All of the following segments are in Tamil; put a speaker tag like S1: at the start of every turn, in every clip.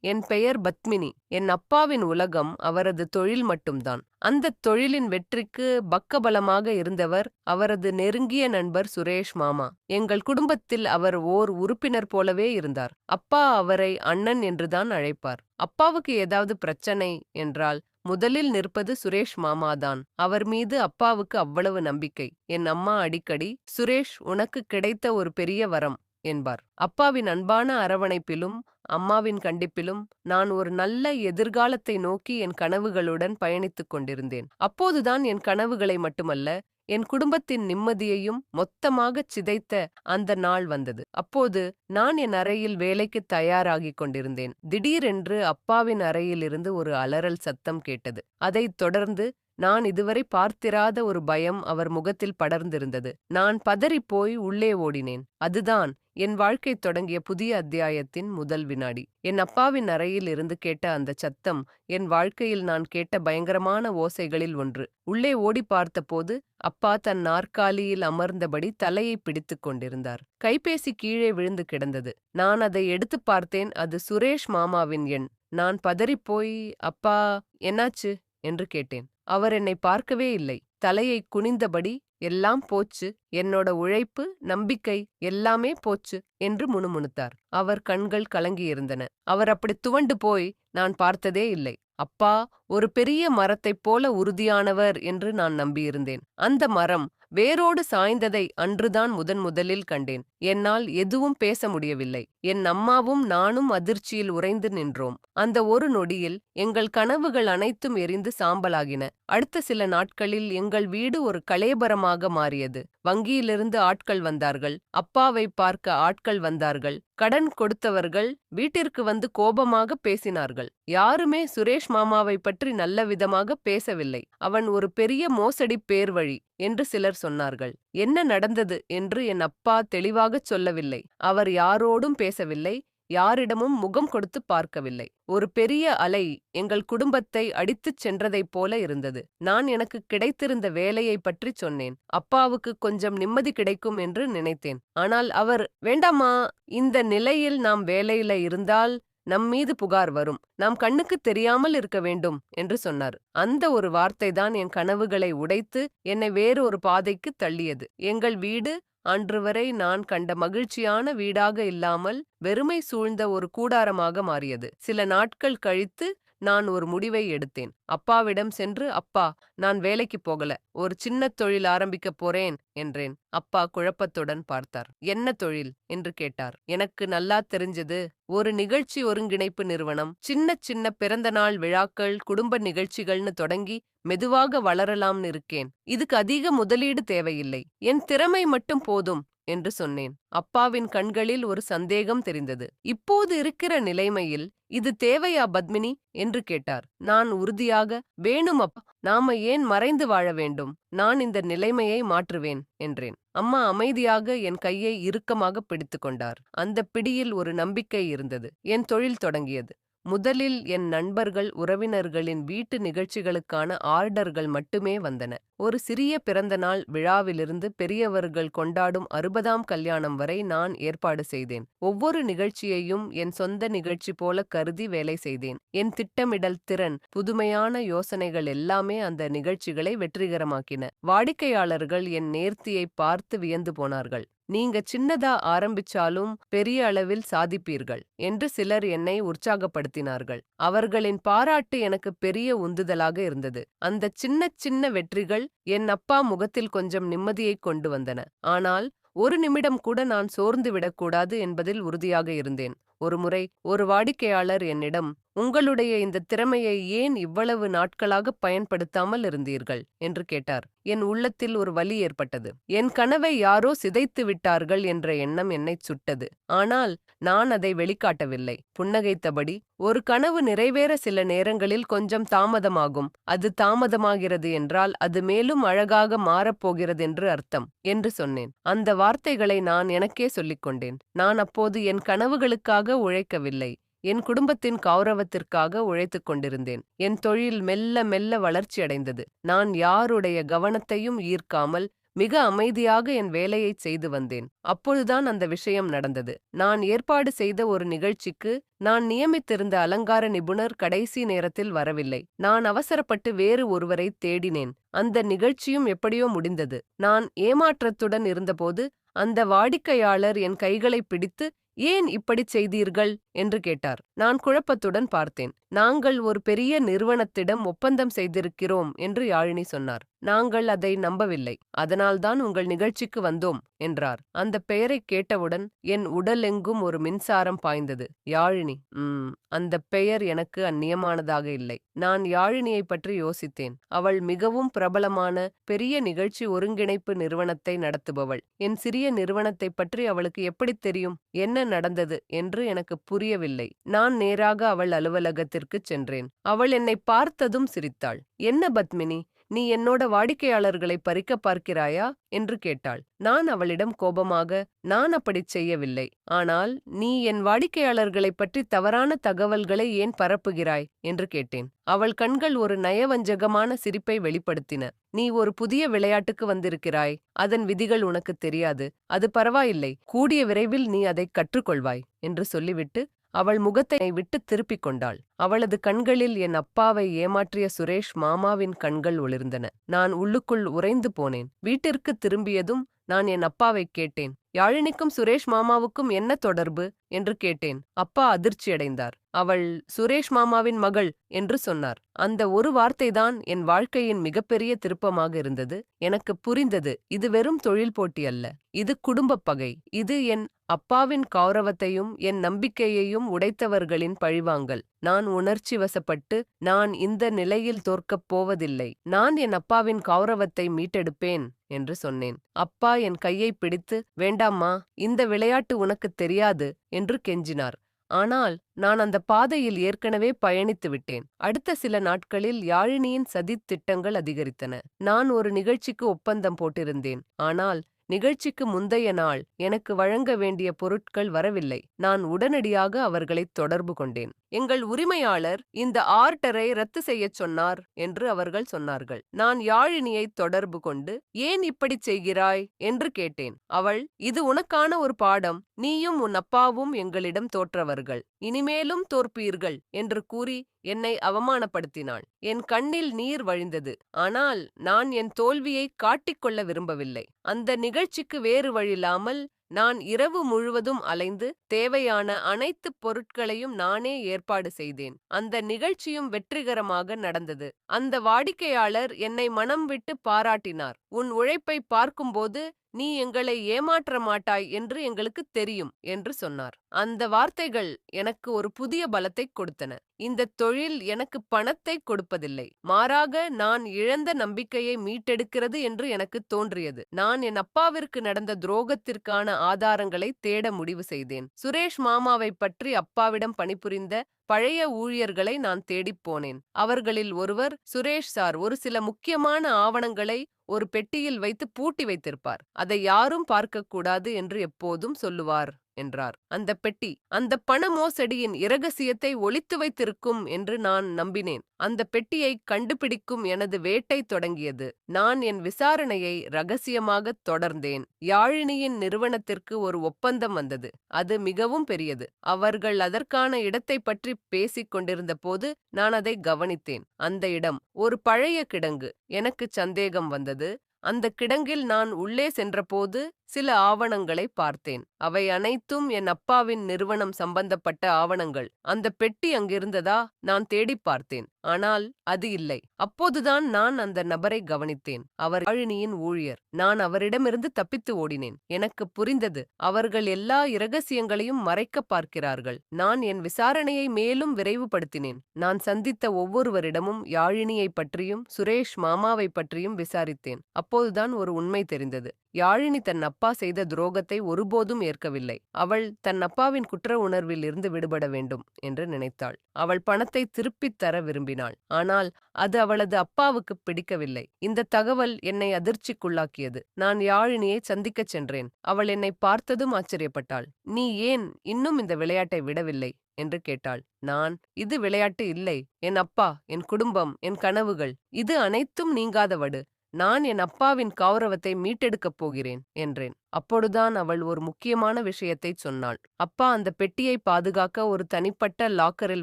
S1: என் பெயர் பத்மினி. என் அப்பாவின் உலகம் அவரது தொழில் மட்டும்தான். அந்தத் தொழிலின் வெற்றிக்கு பக்கபலமாக இருந்தவர் அவரது நெருங்கிய நண்பர் சுரேஷ் மாமா. எங்கள் குடும்பத்தில் அவர் ஓர் உறுப்பினர் போலவே இருந்தார். அப்பா அவரை அண்ணன் என்றுதான் அழைப்பார். அப்பாவுக்கு ஏதாவது பிரச்சனை என்றால் முதலில் நிற்பது சுரேஷ் மாமாதான். அவர் மீது அப்பாவுக்கு அவ்வளவு நம்பிக்கை. என் அம்மா அடிக்கடி சுரேஷ் உனக்கு கிடைத்த ஒரு பெரிய வரம். என்பார். அப்பாவின் அன்பான அரவணைப்பிலும் அம்மாவின் கண்டிப்பிலும் நான் ஒரு நல்ல எதிர்காலத்தை நோக்கி என் கனவுகளுடன் பயணித்துக் கொண்டிருந்தேன். அப்போதுதான் என் கனவுகளை மட்டுமல்ல என் குடும்பத்தின் நிம்மதியையும் மொத்தமாகச் சிதைத்த அந்த நாள் வந்தது. அப்போது நான் என் அறையில் வேலைக்கு தயாராகிக் கொண்டிருந்தேன். திடீரென்று அப்பாவின் அறையிலிருந்து ஒரு அலறல் சத்தம் கேட்டது. அதைத் தொடர்ந்து நான் இதுவரை பார்த்திராத ஒரு பயம் அவர் முகத்தில் படர்ந்திருந்தது. நான் பதறிப்போய் உள்ளே ஓடினேன். அதுதான் என் வாழ்க்கை தொடங்கிய புதிய அத்தியாயத்தின் முதல் வினாடி. என் அப்பாவின் அறையில் இருந்து கேட்ட அந்த சத்தம் என் வாழ்க்கையில் நான் கேட்ட பயங்கரமான ஓசைகளில் ஒன்று. உள்ளே ஓடி பார்த்தபோது அப்பா தன் நாற்காலியில் அமர்ந்தபடி தலையை பிடித்துக் கொண்டிருந்தார். கைபேசி கீழே விழுந்து கிடந்தது. நான் அதை எடுத்து பார்த்தேன். அது சுரேஷ் மாமாவின் எண். நான் பதறிப்போய் அப்பா என்னாச்சு? என்று கேட்டேன். அவர் என்னை பார்க்கவே இல்லை. தலையை குனிந்தபடி எல்லாம் போச்சு. என்னோட உழைப்பு நம்பிக்கை எல்லாமே போச்சு என்று முணுமுணுத்தார். அவர் கண்கள் கலங்கியிருந்தன. அவர் அப்படி துவண்டு போய் நான் பார்த்ததே இல்லை. அப்பா ஒரு பெரிய மரத்தைப் போல உறுதியானவர் என்று நான் நம்பியிருந்தேன். அந்த மரம் வேரோடு சாய்ந்ததை அன்றுதான் முதன் முதலில் கண்டேன். என்னால் எதுவும் பேச முடியவில்லை. என் அம்மாவும் நானும் அதிர்ச்சியில் உறைந்து நின்றோம். அந்த ஒரு நொடியில் எங்கள் கனவுகள் அனைத்தும் எரிந்து சாம்பலாகின. அடுத்த சில நாட்களில் எங்கள் வீடு ஒரு கலேபரமாக மாறியது. வங்கியிலிருந்து ஆட்கள் வந்தார்கள். அப்பாவை பார்க்க ஆட்கள் வந்தார்கள். கடன் கொடுத்தவர்கள் வீட்டிற்கு வந்து கோபமாக பேசினார்கள். யாருமே சுரேஷ் மாமாவை பற்றி நல்ல விதமாக பேசவில்லை. அவன் ஒரு பெரிய மோசடி பேர்வழி என்று சிலர் சொன்னார்கள். என்ன நடந்தது? என்று என் அப்பா தெளிவாகச் சொல்லவில்லை. அவர் யாரோடும் பேசவில்லை. யாரிடமும் முகம் கொடுத்து பார்க்கவில்லை. ஒரு பெரிய அலை எங்கள் குடும்பத்தை அடித்துச் சென்றதைப் போல இருந்தது. நான் எனக்கு கிடைத்திருந்த வேலையை பற்றி சொன்னேன். அப்பாவுக்கு கொஞ்சம் நிம்மதி கிடைக்கும் என்று நினைத்தேன். ஆனால் அவர் வேண்டாமா இந்த நிலையில் நாம் வேலையில இருந்தால் நம் மீது புகார் வரும். நாம் கண்ணுக்கு தெரியாமல் இருக்க வேண்டும் என்று சொன்னார். அந்த ஒரு வார்த்தைதான் என் கனவுகளை உடைத்து என்னை வேறு ஒரு பாதைக்கு தள்ளியது. எங்கள் வீடு அன்று வரை நான் கண்ட மகிழ்ச்சியான வீடாக இல்லாமல் வெறுமை சூழ்ந்த ஒரு கூடாரமாக மாறியது. சில நாட்கள் கழித்து நான் ஒரு முடிவை எடுத்தேன். அப்பாவிடம் சென்று அப்பா நான் வேலைக்கு போகல. ஒரு சின்ன தொழில் ஆரம்பிக்கப் போறேன் என்றேன். அப்பா குழப்பத்துடன் பார்த்தார். என்ன தொழில்? என்று கேட்டார். எனக்கு நல்லா தெரிஞ்சது ஒரு நிகழ்ச்சி ஒருங்கிணைப்பு நிறுவனம். சின்ன சின்ன பிறந்த நாள் விழாக்கள் குடும்ப நிகழ்ச்சிகள்னு தொடங்கி மெதுவாக வளரலாம்னு இருக்கேன். இதுக்கு அதிக முதலீடு தேவையில்லை. என் திறமை மட்டும் போதும். என்று சொன்னேன். அப்பாவின் கண்களில் ஒரு சந்தேகம் தெரிந்தது. இப்போது இருக்கிற நிலைமையில் இது தேவையா பத்மினி? என்று கேட்டார். நான் உறுதியாக வேணும் அப்பா நாம ஏன் மறைந்து வாழ வேண்டும்? நான் இந்த நிலைமையை மாற்றுவேன் என்றேன். அம்மா அமைதியாக என் கையை இறுக்கமாக பிடித்துக்கொண்டார் அந்த பிடியில் ஒரு நம்பிக்கை இருந்தது. என் தொழில் தொடங்கியது. முதலில் என் நண்பர்கள் உறவினர்களின் வீட்டு நிகழ்ச்சிகளுக்கான ஆர்டர்கள் மட்டுமே வந்தன. ஒரு சிறிய பிறந்தநாள் விழாவிலிருந்து பெரியவர்கள் கொண்டாடும் அறுபதாம் கல்யாணம் வரை நான் ஏற்பாடு செய்தேன். ஒவ்வொரு நிகழ்ச்சியையும் என் சொந்த நிகழ்ச்சி போல கருதி வேலை செய்தேன். என் திட்டமிடல் திறன் புதுமையான யோசனைகள் எல்லாமே அந்த நிகழ்ச்சிகளை வெற்றிகரமாக்கின. வாடிக்கையாளர்கள் என் நேர்த்தியை பார்த்து வியந்து போனார்கள். நீங்க சின்னதா ஆரம்பிச்சாலும் பெரிய அளவில் சாதிப்பீர்கள் என்று சிலர் என்னை உற்சாகப்படுத்தினார்கள். அவர்களின் பாராட்டு எனக்கு பெரிய உந்துதலாக இருந்தது. அந்த சின்ன சின்ன வெற்றிகள் என் அப்பா முகத்தில் கொஞ்சம் நிம்மதியை கொண்டு வந்தன. ஆனால் ஒரு நிமிடம் கூட நான் சோர்ந்து விடக்கூடாது என்பதில் உறுதியாக இருந்தேன். ஒருமுறை ஒரு வாடிக்கையாளர் என்னிடம் உங்களுடைய இந்த திறமையை ஏன் இவ்வளவு நாட்களாக பயன்படுத்தாமல் இருந்தீர்கள்? என்று கேட்டார். என் உள்ளத்தில் ஒரு வலி ஏற்பட்டது. என் கனவை யாரோ சிதைத்து விட்டார்கள் என்ற எண்ணம் என்னை சுட்டது. ஆனால் நான் அதை வெளிக்காட்டவில்லை. புன்னகைத்தபடி ஒரு கனவு நிறைவேற சில நேரங்களில் கொஞ்சம் தாமதமாகும். அது தாமதமாகிறது என்றால் அது மேலும் அழகாக மாறப்போகிறது என்று அர்த்தம் என்று சொன்னேன். அந்த வார்த்தைகளை நான் எனக்கே சொல்லிக் கொண்டேன். நான் அப்போது என் கனவுகளுக்காக உழைக்கவில்லை. என் குடும்பத்தின் கௌரவத்திற்காக உழைத்துக் கொண்டிருந்தேன். என் தொழில் மெல்ல மெல்ல வளர்ச்சியடைந்தது. நான் யாருடைய கவனத்தையும் ஈர்க்காமல் மிக அமைதியாக என் வேலையைச் செய்து வந்தேன். அப்பொழுதுதான் அந்த விஷயம் நடந்தது. நான் ஏற்பாடு செய்த ஒரு நிகழ்ச்சிக்கு நான் நியமித்திருந்த அலங்கார நிபுணர் கடைசி நேரத்தில் வரவில்லை. நான் அவசரப்பட்டு வேறு ஒருவரை தேடினேன். அந்த நிகழ்ச்சியும் எப்படியோ முடிந்தது. நான் ஏமாற்றத்துடன் இருந்தபோது அந்த வாடிக்கையாளர் என் கைகளை பிடித்து ஏன் இப்படிச் செய்தீர்கள்? என்று கேட்டார். நான் குழப்பத்துடன் பார்த்தேன். நாங்கள் ஒரு பெரிய நிறுவனத்திடம் ஒப்பந்தம் செய்திருக்கிறோம் என்று யாழினி சொன்னார். நாங்கள் அதை நம்பவில்லை அதனால்தான் உங்கள் நிகழ்ச்சிக்கு வந்தோம் என்றார். அந்த பெயரைக் கேட்டவுடன் என் உடலெங்கும் ஒரு மின்சாரம் பாய்ந்தது. யாழினி உம் அந்த பெயர் எனக்கு அந்நியமானதாக இல்லை. நான் யாழினியைப் பற்றி யோசித்தேன். அவள் மிகவும் பிரபலமான பெரிய நிகழ்ச்சி ஒருங்கிணைப்பு நிறுவனத்தை நடத்துபவள். என் சிறிய நிறுவனத்தைப் பற்றி அவளுக்கு எப்படித் தெரியும்? என்ன நடந்தது? என்று எனக்கு புரியவில்லை. நான் நேராக அவள் அலுவலகத்திற்குச் சென்றேன். அவள் என்னை பார்த்ததும் சிரித்தாள். என்ன பத்மினி? நீ என்னோட வாடிக்கையாளர்களை பறிக்க பார்க்கிறாயா? என்று கேட்டாள். நான் அவளிடம் கோபமாக நான் அப்படிச் செய்யவில்லை. ஆனால் நீ என் வாடிக்கையாளர்களைப் பற்றி தவறான தகவல்களை ஏன் பரப்புகிறாய்? என்று கேட்டேன். அவள் கண்கள் ஒரு நயவஞ்சகமான சிரிப்பை வெளிப்படுத்தின. நீ ஒரு புதிய விளையாட்டுக்கு வந்திருக்கிறாய். அதன் விதிகள் உனக்கு தெரியாது. அது பரவாயில்லை. கூடிய விரைவில் நீ அதைக் கற்றுக்கொள்வாய். என்று சொல்லிவிட்டு அவள் முகத்தை விட்டு திருப்பிக் கொண்டாள். அவளது கண்களில் என் அப்பாவை ஏமாற்றிய சுரேஷ் மாமாவின் கண்கள் ஒளிர்ந்தன. நான் உள்ளுக்குள் உறைந்து போனேன். வீட்டிற்கு திரும்பியதும் நான் என் அப்பாவை கேட்டேன். யாழினிக்கும் சுரேஷ் மாமாவுக்கும் என்ன தொடர்பு? என்று கேட்டேன். அப்பா அதிர்ச்சியடைந்தார் அவள் சுரேஷ் மாமாவின் மகள் என்று சொன்னார். அந்த ஒரு வார்த்தைதான் என் வாழ்க்கையின் மிகப்பெரிய திருப்பமாக இருந்தது. எனக்கு புரிந்தது. இது வெறும் தொழில் போட்டி அல்ல. இது குடும்பப் பகை. இது என் அப்பாவின் கௌரவத்தையும் என் நம்பிக்கையையும் உடைத்தவர்களின் பழிவாங்கல். நான் உணர்ச்சி வசப்பட்டு நான் இந்த நிலையில் தோற்கப் போவதில்லை. நான் என் அப்பாவின் கௌரவத்தை மீட்டெடுப்பேன் என்று சொன்னேன். அப்பா என் கையை பிடித்து வேண்டாம்மா இந்த விளையாட்டு உனக்குத் தெரியாது என்று கெஞ்சினார். ஆனால் நான் அந்த பாதையில் ஏற்கனவே பயணித்து விட்டேன். அடுத்த சில நாட்களில் யாழினியின் சதித் திட்டங்கள் அதிகரித்தன. நான் ஒரு நிகழ்ச்சிக்கு ஒப்பந்தம் போட்டிருந்தேன். ஆனால் நிகழ்ச்சிக்கு முந்தைய நாள் எனக்கு வழங்க வேண்டிய பொருட்கள் வரவில்லை. நான் உடனடியாக அவர்களை தொடர்பு கொண்டேன். எங்கள் உரிமையாளர் இந்த ஆர்டரை ரத்து செய்யச் சொன்னார் என்று அவர்கள் சொன்னார்கள். நான் யாழினியை தொடர்பு கொண்டு ஏன் இப்படிச் செய்கிறாய்? என்று கேட்டேன். அவள் இது உனக்கான ஒரு பாடம். நீயும் உன் அப்பாவும் எங்களிடம் தோற்றவர்கள். இனிமேலும் தோற்பீர்கள் என்று கூறி என்னை அவமானப்படுத்தினாள். என் கண்ணில் நீர் வழிந்தது. ஆனால் நான் என் தோல்வியை காட்டிக்கொள்ள விரும்பவில்லை. அந்த நிகழ்ச்சிக்கு வேறு வழியில்லாமல் நான் இரவு முழுவதும் அலைந்து தேவையான அனைத்து பொருட்களையும் நானே ஏற்பாடு செய்தேன். அந்த நிகழ்ச்சியும் வெற்றிகரமாக நடந்தது. அந்த வாடிக்கையாளர் என்னை மனம் விட்டு பாராட்டினார். உன் உழைப்பை பார்க்கும்போது நீ எங்களை ஏமாற்ற மாட்டாய் என்று எங்களுக்கு தெரியும் என்று சொன்னார். அந்த வார்த்தைகள் எனக்கு ஒரு புதிய பலத்தை கொடுத்தன. இந்த தொழில் எனக்கு பணத்தை கொடுப்பதில்லை. மாறாக நான் இழந்த நம்பிக்கையை மீட்டெடுக்கிறது என்று எனக்கு தோன்றியது. நான் என் அப்பாவிற்கு நடந்த துரோகத்திற்கான ஆதாரங்களை தேட முடிவு செய்தேன். சுரேஷ் மாமாவை பற்றி அப்பாவிடம் பணிபுரிந்த பழைய ஊழியர்களை நான் தேடிப் போனேன். அவர்களில் ஒருவர் சுரேஷ் சார். ஒரு சில முக்கியமான ஆவணங்களை ஒரு பெட்டியில் வைத்து பூட்டி வைத்திருப்பார். அதை யாரும் பார்க்கக்கூடாது என்று எப்போதும் சொல்லுவார். என்றார். அந்த பெட்டி அந்த பண மோசடியின் இரகசியத்தை ஒளித்து வைத்திருக்கும் என்று நான் நம்பினேன். அந்த பெட்டியை கண்டுபிடிக்கும் எனது வேட்டை தொடங்கியது. நான் என் விசாரணையை ரகசியமாக தொடர்ந்தேன். யாழினியின் நிறுவனத்திற்கு ஒரு ஒப்பந்தம் வந்தது. அது மிகவும் பெரியது. அவர்கள் அதற்கான இடத்தை பற்றி பேசிக் கொண்டிருந்த போது நான் அதை கவனித்தேன். அந்த இடம் ஒரு பழைய கிடங்கு. எனக்கு சந்தேகம் வந்தது. அந்த கிடங்கில் நான் உள்ளே சென்றபோது சில ஆவணங்களை பார்த்தேன். அவை அனைத்தும் என் அப்பாவின் நிறுவனம் சம்பந்தப்பட்ட ஆவணங்கள். அந்த பெட்டி அங்கிருந்ததா? நான் தேடிப் பார்த்தேன். ஆனால் அது இல்லை. அப்போதுதான் நான் அந்த நபரை கவனித்தேன். அவர் யாழினியின் ஊழியர். நான் அவரிடமிருந்து தப்பித்து ஓடினேன். எனக்கு புரிந்தது. அவர்கள் எல்லா இரகசியங்களையும் மறைக்க பார்க்கிறார்கள். நான் என் விசாரணையை மேலும் விரைவுபடுத்தினேன். நான் சந்தித்த ஒவ்வொருவரிடமும் யாழினியை பற்றியும் சுரேஷ் மாமாவை பற்றியும் விசாரித்தேன். அப்போதுதான் ஒரு உண்மை தெரிந்தது. யாழினி தன் அப்பா செய்த துரோகத்தை ஒருபோதும் ஏற்கவில்லை. அவள் தன் அப்பாவின் குற்ற உணர்வில் இருந்து விடுபட வேண்டும் என்று நினைத்தாள். அவள் பணத்தை திருப்பித் தர விரும்பினாள். ஆனால் அது அவளது அப்பாவுக்கு பிடிக்கவில்லை. இந்த தகவல் என்னை அதிர்ச்சிக்குள்ளாக்கியது. நான் யாழினியை சந்திக்கச் சென்றேன். அவள் என்னை பார்த்ததும் ஆச்சரியப்பட்டாள். நீ ஏன் இன்னும் இந்த விளையாட்டை விடவில்லை? என்று கேட்டாள். நான் இது விளையாட்டு இல்லை. என் அப்பா என் குடும்பம் என் கனவுகள் இது அனைத்தும் நீங்காத வடு நான் என் அப்பாவின் கௌரவத்தை மீட்டெடுக்கப் போகிறேன் என்றேன். அப்போதுதான் அவள் ஒரு முக்கியமான விஷயத்தைச் சொன்னாள். அப்பா அந்த பெட்டியை பாதுகாக்க ஒரு தனிப்பட்ட லாக்கரில்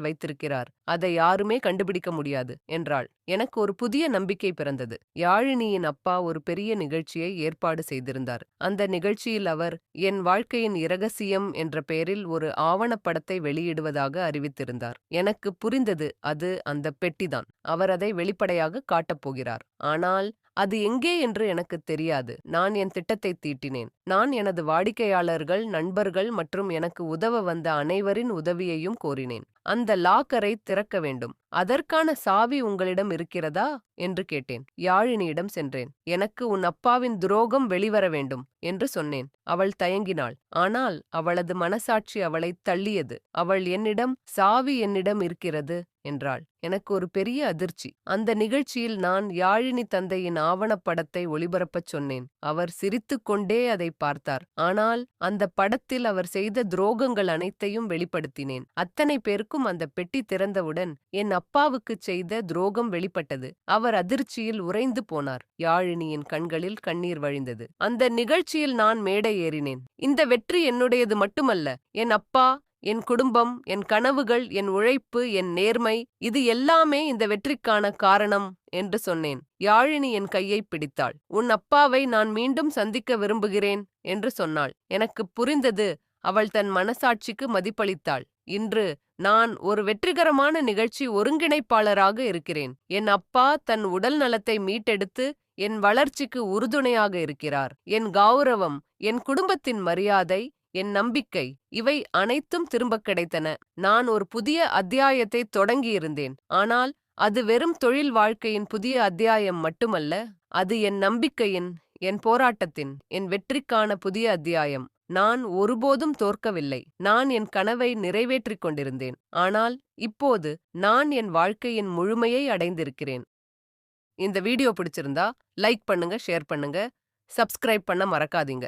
S1: வைத்திருக்கிறார். அதை யாருமே கண்டுபிடிக்க முடியாது என்றாள். எனக்கு ஒரு புதிய நம்பிக்கை பிறந்தது. யாழினியின் அப்பா ஒரு பெரிய நிகழ்ச்சியை ஏற்பாடு செய்திருந்தார். அந்த நிகழ்ச்சியில் அவர் என் வாழ்க்கையின் இரகசியம் என்ற பெயரில் ஒரு ஆவணப்படத்தை வெளியிடுவதாக அறிவித்திருந்தார். எனக்கு புரிந்தது அது அந்த பெட்டிதான். அவர் அதை வெளிப்படையாக காட்டப் போகிறார். ஆனால் அது எங்கே என்று எனக்கு தெரியாது. நான் என் திட்டத்தை தீட்டினேன். நான் எனது வாடிக்கையாளர்கள் நண்பர்கள் மற்றும் எனக்கு உதவ வந்த அனைவரின் உதவியையும் கோரினேன். அந்த லாக்கரை திறக்க வேண்டும். அதற்கான சாவி உங்களிடம் இருக்கிறதா? என்று கேட்டேன். யாழினியிடம் சென்றேன். எனக்கு உன் அப்பாவின் துரோகம் வெளிவர வேண்டும் என்று சொன்னேன். அவள் தயங்கினாள். ஆனால் அவளது மனசாட்சி அவளை தள்ளியது. அவள் என்னிடம் சாவி என்னிடம் இருக்கிறது. என்றாள். எனக்கு ஒரு பெரிய அதிர்ச்சி. அந்த நிகழ்ச்சியில் நான் யாழினி தந்தையின் ஆவணப்படத்தை ஒளிபரப்பச் சொன்னேன். அவர் சிரித்துக்கொண்டே அதை பார்த்தார். ஆனால் அந்த படத்தில் அவர் செய்த துரோகங்கள் அனைத்தையும் வெளிப்படுத்தினேன். அத்தனை பேருக்கும் அந்த பெட்டி திறந்தவுடன் என் அப்பாவுக்குச் செய்த துரோகம் வெளிப்பட்டது. அவர் அதிர்ச்சியில் உறைந்து போனார். யாழினியின் கண்களில் கண்ணீர் வழிந்தது. அந்த நிகழ்ச்சியில் நான் மேடை ஏறினேன். இந்த வெற்றி என்னுடையது மட்டுமல்ல. என் அப்பா என் குடும்பம் என் கனவுகள் என் உழைப்பு என் நேர்மை இது எல்லாமே இந்த வெற்றிக்கான காரணம் என்று சொன்னேன். யாழினி என் கையை பிடித்தாள். உன் அப்பாவை நான் மீண்டும் சந்திக்க விரும்புகிறேன் என்று சொன்னாள். எனக்கு புரிந்தது அவள் தன் மனசாட்சிக்கு மதிப்பளித்தாள். இன்று நான் ஒரு வெற்றிகரமான நிகழ்ச்சி ஒருங்கிணைப்பாளராக இருக்கிறேன். என் அப்பா தன் உடல் நலத்தை மீட்டெடுத்து என் வளர்ச்சிக்கு உறுதுணையாக இருக்கிறார். என் கௌரவம் என் குடும்பத்தின் மரியாதை என் நம்பிக்கை இவை அனைத்தும் திரும்பக் கிடைத்தன. நான் ஒரு புதிய அத்தியாயத்தை தொடங்கியிருந்தேன். ஆனால் அது வெறும் தொழில் வாழ்க்கையின் புதிய அத்தியாயம் மட்டுமல்ல அது என் நம்பிக்கையின் என் போராட்டத்தின் என் வெற்றிக்கான புதிய அத்தியாயம். நான் ஒருபோதும் தோற்கவில்லை. நான் என் கனவை நிறைவேற்றிக் கொண்டிருந்தேன். ஆனால் இப்போது நான் என் வாழ்க்கையின் முழுமையை அடைந்திருக்கிறேன். இந்த வீடியோ பிடிச்சிருந்தா லைக் பண்ணுங்க ஷேர் பண்ணுங்க சப்ஸ்கிரைப் பண்ண மறக்காதீங்க.